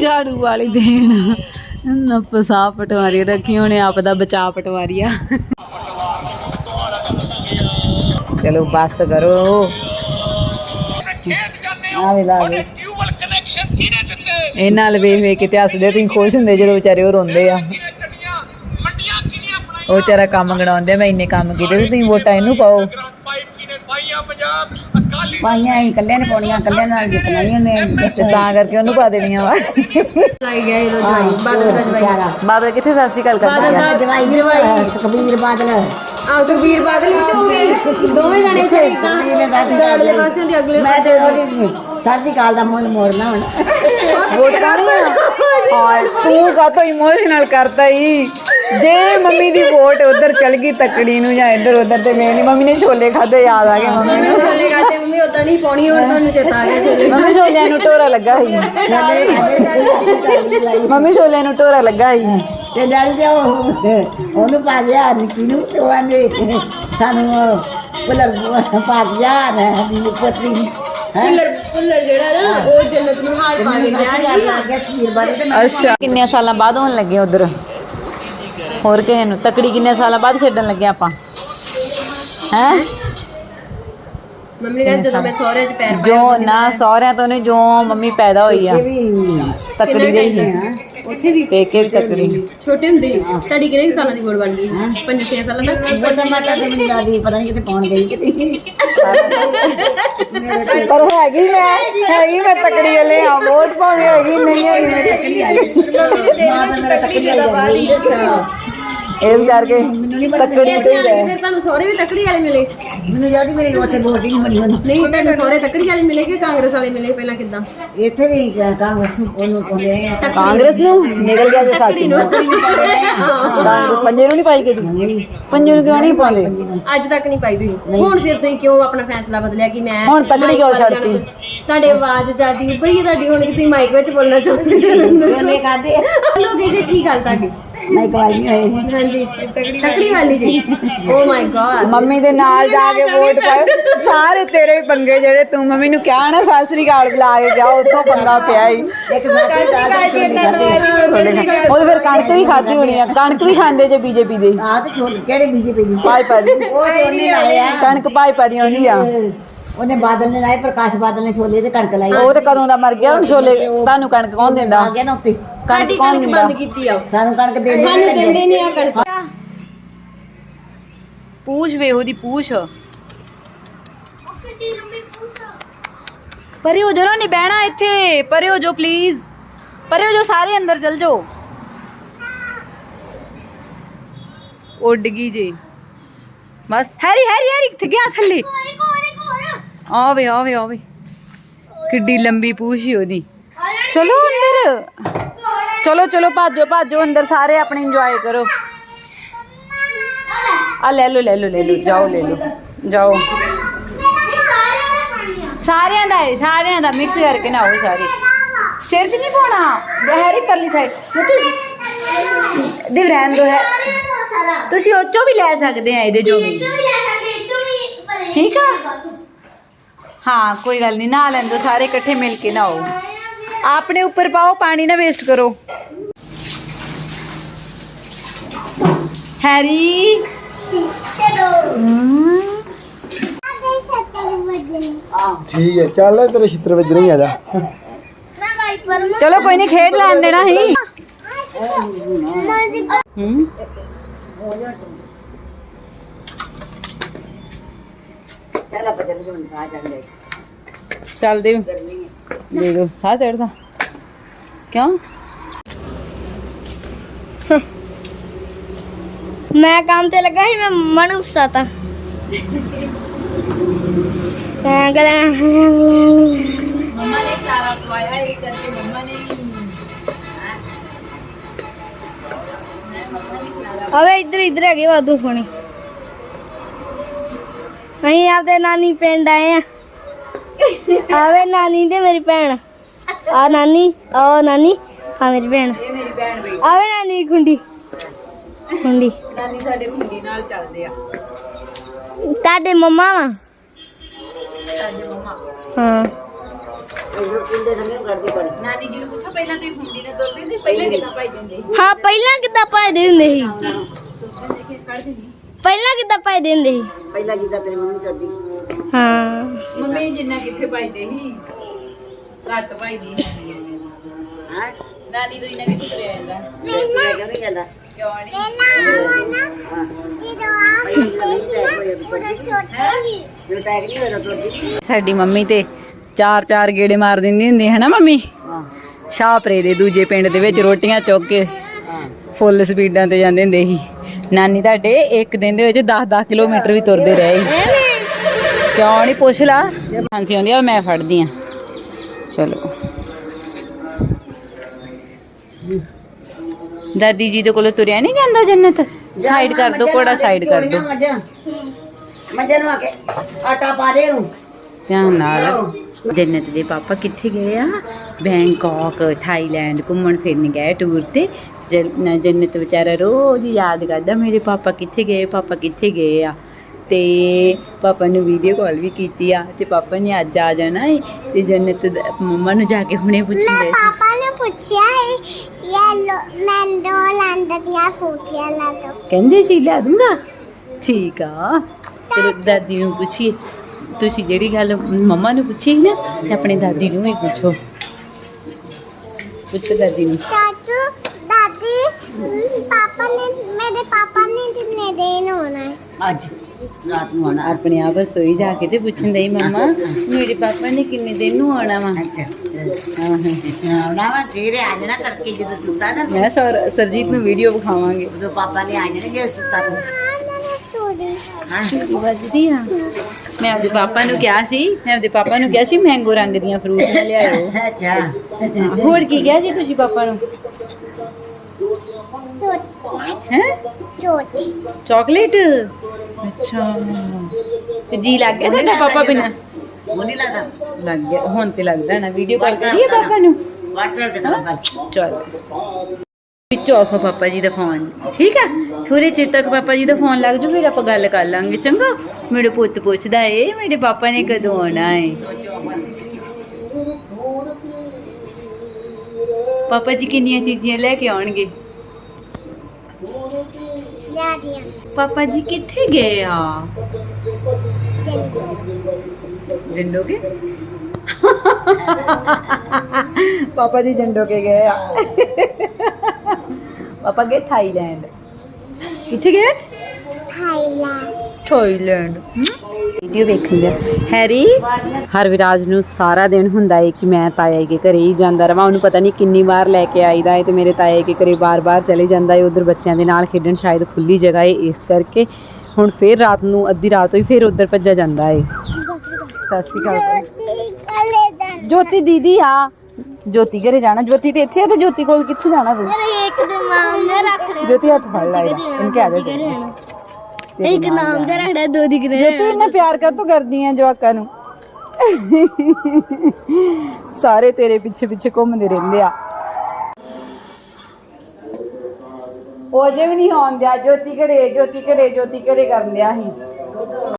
ਝਾੜੂ ਵਾਲੀ ਦੇਣ। ਨਫਸਾ ਪਟਵਾਰੀ ਰੱਖੀ, ਉਹਨੇ ਆਪ ਦਾ ਬਚਾ ਪਟਵਾਰੀਆ। ਚਲੋ ਬੱਸ ਕਰੋ। ਆਵੇ ਲਾ ਦੇ ਇਹ ਨਾਲ ਵੇਖ ਵੇਖ ਕੇ ਤੇ ਹੱਸਦੇ, ਤੁਸੀਂ ਖੁਸ਼ ਹੁੰਦੇ ਜਦੋਂ ਵਿਚਾਰੇ ਉਹ ਰੋਂਦੇ ਆ। ਉਹ ਵਿਚਾਰਾ ਕੰਮ ਗਣਾਉਂਦੇ, ਮੈਂ ਇੰਨੇ ਕੰਮ ਕੀਤੇ ਤੁਸੀਂ ਵੋਟਾਂ ਇਹਨੂੰ ਪਾਓ। ਪਾਈਆਂ ਹੀ ਕੱਲਿਆਂ ਨੇ ਪਾਉਣੀਆਂ ਕੱਲਿਆਂ ਨਾਲ ਜਿੱਤਣਾ ਹੀ ਉਹਨੇ ਤੇ ਤਾਂ ਕਰਕੇ ਉਹਨੂੰ ਪਾ ਦੇਣੀਆਂ ਵਾ। ਲਾਈ ਗਿਆ ਇਹ ਜਵਾਈ ਬਾਦਲ ਦਾ ਜਵਾਈ। ਵਿਚਾਰਾ। ਬਾਬਾ ਕਿੱਥੇ ਸਤਿ ਸ਼੍ਰੀ ਅਕਾਲ ਕਰਦਾ ਬਾਦਲ ਦਾ ਜਵਾਈ ਜਵਾਈ। ਸੁਖਬੀਰ ਬਾਦਲ। ਆ ਸੁਖਬੀਰ ਬਾਦਲ ਵੀ ਤੇ ਉਹ ਵੀ ਦੋਵੇਂ ਜਾਣੇ ਉੱਥੇ ਦਾੜਲੇ ਪਾਸੇ ਦੀ ਅਗਲੇ ਮੈਂ ਤੇ ਉਹਦੀ ਸਤਿ ਸ਼੍ਰੀ ਅਕਾਲ ਦਾ ਮੂੰਹ ਮੋੜਨਾ ਹੁਣ। ਵੋਟ ਕਰਨੀ ਆ? ਤੂੰ ਕਾਤੋਂ ਇਮੋਸ਼ਨਲ ਕਰਤਾ ਹੀ ਜੇ ਮੰਮੀ ਦੀ ਵੋਟ ਉਧਰ ਚਲ ਗਈ ਤਕੜੀ ਨੂੰ ਜਾਂ ਇੱਧਰ ਉਧਰ ਤੇ ਮੇਰੀ ਮੰਮੀ ਨੇ ਛੋਲੇ ਖਾਦੇ ਯਾਦ ਆ ਗਏ ਮੰਮੀ ਨੂੰ। ਨਹੀਂ ਪਾਉਣੀ ਹੁਣ ਤੁਹਾਨੂੰ ਚੇਤਾ ਆ ਗਿਆ ਛੋਲੇ ਮੰਮੀ ਛੋਲਿਆਂ ਨੂੰ ਟੋਰਾ ਲੱਗਾ ਸੀ। ਮੰਮੀ ਛੋਲਿਆਂ ਨੂੰ ਟੋਰਾ ਲੱਗਾ ਸੀ। ਤੇ ਡੈਡੀ ਤੇ ਉਹ ਉਹਨੂੰ ਪਾ ਗਿਆ ਨਿੱਕੀ ਨੂੰ ਤੇ ਉਹ ਆਂਦੇ ਸਾਨੂੰ ਪੁਲਰ ਪਾ ਗਿਆ ਨਾ ਪਤਰੀ ਨੂੰ। ਪੁੱਲਰ ਪੁੱਲਰ ਜਿਹੜਾ ਨਾ ਉਹ ਜੰਨਤ ਨੂੰ ਹਾਰ ਪਾ ਕੇ ਗਿਆ ਕਰ ਲਾ ਗਿਆ ਸੁਖਬੀਰ ਬਾਦਲ ਤੇ ਮੈਂ ਅੱਛਾ। ਕਿੰਨੇ ਸਾਲਾਂ ਬਾਅਦ ਹੋਣ ਲੱਗੇ ਉਧਰ? ਹੋਰ ਕਿਸੇ ਨੂੰ? ਤਕੜੀ ਕਿੰਨੇ ਸਾਲਾਂ ਬਾਅਦ ਛੱਡਣ ਲੱਗੇ ਆਪਾਂ? ਹੈ? ਮੰਮੀ ਨੇ ਕਿਹਾ ਜਦੋਂ ਮੈਂ ਸਹੁਰੇ 'ਚ ਪੈਰ ਜੋ ਨਾ ਸਹੁਰਿਆਂ ਤੋਂ ਨੇ ਜੋ ਮੰਮੀ ਪੈਦਾ ਹੋਈ ਆ। ਤਕੜੀ ਦੇ ਹੀ ਉੱਥੇ ਵੀ? ਪੇਕੇ ਵੀ ਤਕੜੀ ਛੋਟੇ ਹੁੰਦੇ ਹੀ। ਤੁਹਾਡੀ ਕਿੰਨੇ ਸਾਲਾਂ ਦੀ ਗੋੜ ਬਣ ਗਈ? 5-6 ਸਾਲਾਂ ਦਾ ਉਹਦਾ ਮਾਤਾ ਤੇ ਮੈਨੂੰ ਦਾਦੀ ਪਤਾ ਨਹੀਂ ਕਿਤੇ ਪਹੁੰਚ ਗਈ ਕਿਤੇ ਪਰ ਹੈਗੀ ਮੈਂ ਹੈਗੀ ਮੈਂ ਤਕੜੀ ਵਾਲੇ ਆ। ਵੋਟ ਪਾਵੇਂ ਹੈਗੀ ਨਹੀਂ ਹੈਗੀ ਮੈਂ ਤਕੜੀ ਮਾਂ ਤਾਂ ਮੇਰਾ ਤੱਕੜੀ ਜਾਂਦੀ ਇਸ ਕਰਕੇ ਤਕੜੀ ਤੇ ਹੀ। ਰਹਿ ਫਿਰ ਤੁਹਾਨੂੰ ਸਹੁਰੇ ਵੀ ਤਕੜੀ ਵਾਲੇ ਮਿਲੇ। ਮੈਨੂੰ ਯਾਦ ਹੀ ਮੇਰੇ ਉੱਥੇ ਵੋਟ ਹੀ ਨਹੀਂ ਬਣੀ ਮੈਨੂੰ ਨਹੀਂ ਤੁਹਾਨੂੰ ਸਹੁਰੇ ਤਕੜੀ ਵਾਲੇ ਮਿਲੇ ਕਿ ਕਾਂਗਰਸ ਵਾਲੇ ਮਿਲੇ ਪਹਿਲਾਂ ਕਿੱਦਾਂ? ਇੱਥੇ ਵੀ ਕਾਂਗਰਸ ਨੂੰ ਉਹਨੂੰ ਰਹੇ ਆ। ਕਾਂਗਰਸ ਨੂੰ ਨਿਕਲ ਗਿਆ ਜੇ ਸਾਥੀ ਨੂੰ। ਪੰਜੇ ਨੂੰ ਨਹੀਂ ਪਾਈ ਕਦੀ? ਪੰਜੇ ਨੂੰ ਕਿਉਂ ਨਹੀਂ ਪਾਉਂਦੇ? ਅੱਜ ਤੱਕ ਨਹੀਂ ਪਾਈ ਤੁਸੀਂ। ਹੁਣ ਫਿਰ ਤੁਸੀਂ ਕਿਉਂ ਆਪਣਾ ਫੈਸਲਾ ਬਦਲਿਆ ਕਿ ਮੈਂ ਹੁਣ ਤਕੜੀ ਕਿਉਂ ਛੱਡਤੀ? ਤੁਹਾਡੀ ਆਵਾਜ਼ ਜਿਆਦੀ ਉੱਭਰੀ ਹੈ ਤੁਹਾਡੀ ਹੁਣ ਕਿ ਤੁਸੀਂ ਮਾਈਕ ਵਿੱਚ ਬੋਲਣਾ ਚਾਹੁੰਦੇ ਹੋ। ਲੋਕੀ ਜੀ ਕੀ ਗੱਲ ਤੁਹਾਡੀ? ਮੈਂ ਇੱਕ ਵਾਰ ਨਹੀਂ ਹੋਏ। ਹਾਂਜੀ ਤਕੜੀ ਵਾਲੀ ਜੀ। ਓ ਮਾਈ ਗॉड ਮੰਮੀ ਦੇ ਨਾਲ ਜਾ ਕੇ ਵੋਟ ਪਾਓ ਸਾਰੇ ਤੇਰੇ ਪੰਗੇ ਜਿਹੜੇ ਤੂੰ ਮੰਮੀ ਨੂੰ ਕਿਹਾ ਨਾ ਸਤਿ ਸ੍ਰੀ ਅਕਾਲ ਬੁਲਾ ਕੇ ਜਾਓ ਉੱਥੋਂ ਪੰਗਾ ਪਿਆ ਹੀ ਇੱਕ ਉਹ ਫਿਰ ਕਣਕ ਵੀ ਖਾਦੀ ਹੋਣੀ ਆ ਕਣਕ ਵੀ ਖਾਂਦੇ ਜੇ ਬੀਜੇਪੀ ਦੇ। ਆ ਤੇ ਛੋਲੇ ਕਿਹੜੇ ਬੀਜੇਪੀ ਦੀ? ਪਾਈ ਪਾ ਦੀ। ਉਹ ਤੇ ਉਹਨੇ ਲਾਏ ਆ। ਕਣਕ ਪਾਈ ਪਾ ਦੀ ਆਉਂਦੀ ਆ। ਉਹਨੇ ਬਾਦਲ ਨੇ ਲਾਏ ਪ੍ਰਕਾਸ਼ ਬਾਦਲ ਨੇ ਛੋਲੇ ਤੇ ਕਣਕ ਲਾਈ। ਉਹ ਤੇ ਕਦੋਂ ਦਾ ਮਰ ਗਿਆ ਹੁਣ ਛੋਲੇ ਤੁਹਾਨੂੰ ਕਣਕ ਕੌਣ ਦਿੰਦਾ? ਆ ਗਿਆ ਨਾ ਉੱਤੇ। ਸਾਡੀ ਕੌਣ ਕਣਕ ਦਿੰਦਾ ਬੰਦ ਕੀਤੀ ਆ। ਸਾਨੂੰ ਕਣਕ ਦੇ ਸਾਨੂੰ ਦਿੰਦੇ ਨਹੀਂ ਆ ਕਣਕ। ਪੂਛ ਵੇ ਉਹਦੀ ਪੂਛ। ਪਰੇ ਹੋ ਜਰੋ ਨਹੀਂ ਬਹਿਣਾ ਇੱਥੇ। ਪਰੇ ਹੋ ਜੋ ਪਲੀਜ਼ ਪਰੇ ਹੋ ਜੋ ਸਾਰੇ ਅੰਦਰ ਚਲ ਜਾਓ। ਉੱਡ ਗਈ ਜੀ। ਬਸ ਹੈਰੀ ਹੈਰੀ ਹੈਰੀ ਕਿੱਥੇ ਗਿਆ ਥੱਲੇ? ਆਵੇ ਆਵੇ ਆਵੇ। ਕਿੱਡੀ ਲੰਬੀ ਪੂਛ ਹੀ ਉਹਦੀ। ਚਲੋ ਅੰਦਰ। ਚਲੋ ਚਲੋ, ਭਾਜੋ ਭਾਜੋ, ਅੰਦਰ ਸਾਰੇ ਆਪਣੇ ਇੰਜੋਏ ਕਰੋ। ਆ ਲੈ ਲਓ ਲੈ ਲਓ ਲੈ ਲਓ, ਜਾਓ, ਲੈ ਲਓ, ਜਾਓ। ਸਾਰਿਆਂ ਦਾ ਹੈ ਸਾਰਿਆਂ ਦਾ ਮਿਕਸ ਕਰਕੇ ਨਾ ਆਓ ਸਾਰੇ। ਸਿਰ 'ਚ ਨਹੀਂ ਪਾਉਣਾ? ਬਹਿਰੀ ਪਰਲੀ ਸਾਈਡ ਦਿਵ ਰਹਿਣ ਦੋ ਹੈ। ਤੁਸੀਂ ਉਹ ਚੋਂ ਵੀ ਲੈ ਸਕਦੇ ਆ ਇਹਦੇ ਜੋ ਵੀ। ਠੀਕ ਆ? ਹਾਂ, ਕੋਈ ਗੱਲ ਨਹੀਂ ਨਾ ਲੈਂਦੋ ਸਾਰੇ ਇਕੱਠੇ ਮਿਲ ਕੇ ਨਾ ਆਓ ਆਪਣੇ ਉੱਪਰ ਪਾਓ ਪਾਣੀ ਨਾ ਵੇਸਟ ਕਰੋ। ਹੈਰੀ? ਠੀਕ ਹੈ ਚੱਲ ਤੇਰੇ ਛਿੱਤਰ ਵੱਜਣੇ ਹੀ ਆ ਜਾ। ਚਲੋ ਕੋਈ ਨਹੀਂ ਖੇਡ ਲੈਣ ਦੇਣਾ ਹੀ? ਹਮ ਚੱਲ ਆਪਾਂ ਚੱਲ ਹੁਣ ਆ ਜਾਂਦੇ ਚੱਲ ਦੇ ਦੇ ਦੋ ਸਾਹ ਚੜਦਾ ਕਿਉਂ? ਮੈਂ ਕੰਮ ਤੇ ਲੱਗਾ ਸੀ ਮੈਂ ਮਨ ਫਸਾਤਾ ਮੈਂ ਗਲਾ ਮੰਮਾ ਨੇ ਕਾਰਾ ਪਵਾਇਆ ਇਸ ਕਰਕੇ ਮੰਮਾ ਨੇ ਅਵੇ ਇੱਧਰ ਇੱਧਰ ਹੈਗੇ ਵਾਧੂ ਫੋਨੇ। ਅਸੀਂ ਆਪਦੇ ਨਾਨੀ ਪਿੰਡ ਆਏ ਆ। ਆਵੇ ਨਾਨੀ ਤੇ ਮੇਰੀ ਭੈਣ। ਆ ਨਾਨੀ ਆ ਨਾਨੀ ਆ ਮੇਰੀ ਭੈਣ। ਇਹ ਮੇਰੀ ਭੈਣ ਬਈ। ਆਵੇ ਨਾਨੀ ਖੁੰਡੀ। ਖੁੰਡੀ। ਨਾਨੀ ਸਾਡੇ ਖੁੰਡੀ ਨਾਲ ਚੱਲਦੇ ਆ। ਤੁਹਾਡੇ ਮੰਮਾ ਵਾ? ਹਾਂ ਇਹ ਕਿੰਦੇ ਸੰਗੇ ਕਰਦੀ ਪੜੀ ਨਾਨੀ ਜੀ ਨੂੰ ਪੁੱਛੋ ਪਹਿਲਾਂ ਤੁਸੀਂ ਹੁੰਡੀ ਨੇ ਦੁੱਧ ਦਿੰਦੇ ਪਹਿਲਾਂ ਕਿੱਦਾਂ ਪਾਈ ਦਿੰਦੇ ਹਾਂ ਪਹਿਲਾਂ ਕਿੱਦਾਂ ਭਜਦੇ ਹੁੰਦੇ ਸੀ? ਪਹਿਲਾਂ ਕਿੱਦਾਂ ਭਜਦੇ ਹੁੰਦੇ ਸੀ? ਪਹਿਲਾਂ ਜਿੱਦਾਂ ਤੇਰੀ ਮੰਮੀ ਕਰਦੀ। ਹਾਂ। ਮੰਮੀ ਜਿੰਨਾ ਕਿੱਥੇ ਪਾਈਦੇ ਸੀ? ਘੱਟ ਪਾਈਦੀ ਹਾਂ? ਨਾਨੀ ਤੋਂ ਇਹਨਾਂ ਵੀ ਤੁਰਿਆ ਜਾਂਦਾ? ਮੈਂ ਕਿਉਂ ਨਹੀਂ ਜਾਂਦਾ? ਕਿਉਂ ਨਹੀਂ ਜੋ ਟੈਗ ਨਹੀਂ ਹੋਇਆ ਤੁਰਦੀ ਸਾਡੀ ਮੰਮੀ ਤੇ ਚਾਰ ਚਾਰ ਗੇੜੇ ਮਾਰ ਦਿੰਦੀ ਹੁੰਦੀ ਹੈ ਨਾ ਮੰਮੀ? ਹਾਂ। ਸ਼ਾਹਪਰੇ ਦੇ ਦੂਜੇ ਪਿੰਡ ਦੇ ਵਿੱਚ ਰੋਟੀਆਂ ਚੁੱਕ ਕੇ ਫੁੱਲ ਸਪੀਡਾਂ ਤੇ ਜਾਂਦੇ ਹੁੰਦੇ ਸੀ। ਨਾਨੀ ਤੁਹਾਡੇ ਇੱਕ ਦਿਨ ਦੇ ਵਿੱਚ 10-10 ਕਿਲੋਮੀਟਰ ਵੀ ਤੁਰਦੇ ਰਹੇ ਕਿਉਂ ਨਹੀਂ ਪੁੱਛ ਲਾ? ਜੇ ਫਾਂਸੀ ਆਉਂਦੀ ਆ ਮੈਂ ਫੜਦੀ ਆ। ਚਲੋ। ਦਾਦੀ ਜੀ ਦੇ ਕੋਲੋਂ ਤੁਰਿਆ ਨਹੀਂ ਜਾਂਦਾ ਜੰਨਤ? ਸਾਈਡ ਕਰ ਦੋ ਕੋੜਾ ਸਾਈਡ ਕਰ ਦੋ। ਮੱਝਾਂ ਨੂੰ ਆ ਕੇ ਆਟਾ ਪਾ ਦੇ ਨੂੰ ਧਿਆਨ ਨਾਲ। ਜੰਨਤ ਦੇ ਪਾਪਾ ਕਿੱਥੇ ਗਏ ਆ? ਬੈਂਕਾਕ ਥਾਈਲੈਂਡ ਘੁੰਮਣ ਫਿਰਨ ਗਏ ਟੂਰ ਤੇ। ਜਨ- ਜੰਨਤ ਵਿਚਾਰਾ ਰੋਜ਼ ਯਾਦ ਕਰਦਾ ਮੇਰੇ ਪਾਪਾ ਕਿੱਥੇ ਗਏ ਪਾਪਾ ਕਿੱਥੇ ਗਏ ਆ? ਤੇ ਪਾਪਾ ਨੂੰ ਵੀਡੀਓ ਕਾਲ ਵੀ ਕੀਤੀ ਆ ਤੇ ਪਾਪਾ ਨੇ ਅੱਜ ਆ ਜਾਣਾ ਏ ਤੇ ਜੰਨਤ ਦਾ- ਮੰਮਾ ਨੂੰ ਜਾ ਕੇ ਹੁਣੇ ਪੁੱਛਿੰਦੇ ਸੀ। ਪਾਪਾ ਨੇ ਪੁੱਛਿਆ ਹੈ ਯੈਲੋ ਮੈਂਡੋ ਲੰਡ ਦੀਆਂ ਫੋਟੀਆਂ ਲਾ ਦੋ। ਕਹਿੰਦੇ ਸੀ ਲਿਆ ਦੂੰਗਾ? ਠੀਕ ਆ ਚਲੋ। ਦਾਦੀ ਨੂੰ ਪੁੱਛੀਏ। ਤੁਸੀਂ ਜਿਹੜੀ ਗੱਲ ਮੰਮਾ ਨੂੰ ਪੁੱਛੀ ਨਾ ਤੇ ਆਪਣੇ ਦਾਦੀ ਨੂੰ ਵੀ ਪੁੱਛੋ। ਪੁੱਛੋ ਦਾਦੀ ਨੂੰ। ਚਾਚੂ ਦਾਦੀ ਪਾਪਾ ਨੇ ਮੇਰੇ ਪਾਪਾ ਨੇ ਕਿੰਨੇ ਦਿਨ ਹੋਣਾ ਹੈ ਅੱਜ। ਰਾਤ ਨੂੰ ਆਣਾ ਆਪਣੇ ਆਪ ਰਸੋਈ ਜਾ ਕੇ ਤੇ ਪੁੱਛਣ ਦਈ ਮੰਮਾ ਮੇਰੇ ਪਾਪਾ ਨੇ ਕਿੰਨੇ ਦਿਨ ਨੂੰ ਆਉਣਾ ਵਾ? ਅੱਛਾ। ਆਉਣਾ ਵਾ ਸਵੇਰੇ ਆ ਜਾਣਾ ਤੜਕੇ ਜਦੋਂ ਸੁੱਤਾ ਨਾ। ਮੈਂ ਸਰ ਸਰਜੀਤ ਨੂੰ ਵੀਡੀਓ ਵਿਖਾਵਾਂਗੇ। ਉਦੋਂ ਪਾਪਾ ਨੇ ਆ ਜਾਣਾ ਜੇ ਸੁੱਤਾ ਤੂੰ ਵੱਜਦੀ ਆ? ਮੈਂ ਆਪਣੇ ਪਾਪਾ ਨੂੰ ਕਿਹਾ ਸੀ ਮੈਂ ਆਪਣੇ ਪਾਪਾ ਨੂੰ ਕਿਹਾ ਸੀ ਮੈਂਗੋ ਰੰਗ ਦੀਆਂ ਫਰੂਟ ਲੈ ਲਿਆਇਓ। ਅੱਛਾ। ਹੋਰ ਕੀ ਕਿਹਾ ਸੀ ਤੁਸੀਂ ਪਾਪਾ ਨੂੰ? ਹੈ ਚਾਕਲੇਟ ਅੱਛਾ ਤੇ ਜੀ ਲੱਗ ਗਿਆ ਸਾਡਾ ਪਾਪਾ ਬਿਨਾ ਉਹ ਨਹੀਂ ਲੱਗਦਾ ਲੱਗ ਗਿਆ ਹੁਣ ਤੇ ਲੱਗਦਾ ਨਾ ਵੀਡੀਓ ਕਾਲ ਕਰੀਏ ਪਾਪਾ ਨੂੰ WhatsApp ਤੇ ਕੰਮ ਕਰ ਚਲ ਵਿੱਚ ਆਫ ਆ ਪਾਪਾ ਜੀ ਦਾ ਫੋਨ ਠੀਕ ਆ ਥੋੜੇ ਚਿਰ ਤੱਕ ਪਾਪਾ ਜੀ ਦਾ ਫੋਨ ਲੱਗ ਜੂ ਫਿਰ ਆਪਾਂ ਗੱਲ ਕਰ ਲਾਂਗੇ ਚੰਗਾ ਮੇਰੇ ਪੁੱਤ ਪੁੱਛਦਾ ਏ ਮੇਰੇ ਪਾਪਾ ਨੇ ਕਦੋਂ ਆਉਣਾ ਏ ਸੋਚੋ ਬੰਦ ਪਾਪਾ ਜੀ ਕਿੰਨੀਆਂ ਚੀਜ਼ਾਂ ਲੈ ਕੇ ਆਉਣਗੇ ਦਾਦੀਆਂ ਪਾਪਾ ਜੀ ਕਿੱਥੇ ਗਏ ਆ ਜੰਡੋ ਕੇ ਪਾਪਾ ਜੀ ਜੰਡੋ ਕੇ ਗਏ ਆ ਪਾਪਾ ਗਏ ਥਾਈਲੈਂਡ ਕਿੱਥੇ ਗਏ ਥਾਈਲੈਂਡ ਥਾਈਲੈਂਡ ਵੀਡੀਓ ਵੇਖਣ ਦੇ ਹੈਰੀ? ਹਰ ਵਿਰਾਜ ਨੂੰ ਸਾਰਾ ਦਿਨ ਹੁੰਦਾ ਏ ਕਿ ਮੈਂ ਤਾਇਆ ਕੇ ਘਰੇ ਹੀ ਜਾਂਦਾ ਰਵਾਂ। ਉਹਨੂੰ ਪਤਾ ਨਹੀਂ ਕਿੰਨੀ ਵਾਰ ਲੈ ਕੇ ਆਈਦਾ ਏ ਤੇ ਮੇਰੇ ਤਾਇਆ ਕੇ ਘਰੇ ਬਾਰ-ਬਾਰ ਚਲੇ ਜਾਂਦਾ ਏ। ਉਧਰ ਬੱਚਿਆਂ ਦੇ ਨਾਲ ਖੇਡਣ ਸ਼ਾਇਦ ਖੁੱਲੀ ਜਗ੍ਹਾ ਏ ਇਸ ਕਰਕੇ ਹੁਣ ਫੇਰ ਰਾਤ ਨੂੰ ਅੱਧੀ ਰਾਤ ਹੋਈ ਫੇਰ ਉਧਰ ਭੱਜਾ ਜਾਂਦਾ ਏ। ਸਤਿ ਸ਼੍ਰੀ ਅਕਾਲ। ਜੋਤੀ ਦੀਦੀ ਆ। ਜੋਤੀ ਘਰੇ ਜਾਣਾ। ਜੋਤੀ ਤੇ ਇੱਥੇ ਆ ਤੇ ਜੋਤੀ ਕੋਲ ਕਿੱਥੇ ਜਾਣਾ ਤੂੰ ਰੱਖ ਲਿਆ। ਜੋਤੀ ਹੱਥ ਫੜ ਲਾਇਆ ਇਹਨੂੰ ਕਹਿ ਦੇ ਚੱਲ। ਇੱਕ ਨਾਮ ਦੇ ਰੱਖ ਲਿਆ ਦੋ ਦਿਖ ਰਹੇ ਜੋਤੀ ਇੰਨਾ ਪਿਆਰ ਕਾਤੋਂ ਕਰਦੀ ਆ ਜਵਾਕਾਂ ਨੂੰ। ਸਾਰੇ ਤੇਰੇ ਪਿੱਛੇ ਪਿੱਛੇ ਘੁੰਮਦੇ ਰਹਿੰਦੇ ਆ। ਉਹ ਅਜੇ ਵੀ ਨਹੀਂ ਆਉਂਦਿਆ ਜੋਤੀ ਘਰੇ ਜੋਤੀ ਘਰੇ ਜੋਤੀ ਘਰੇ ਕਰਨ ਦਿਆ ਸੀ।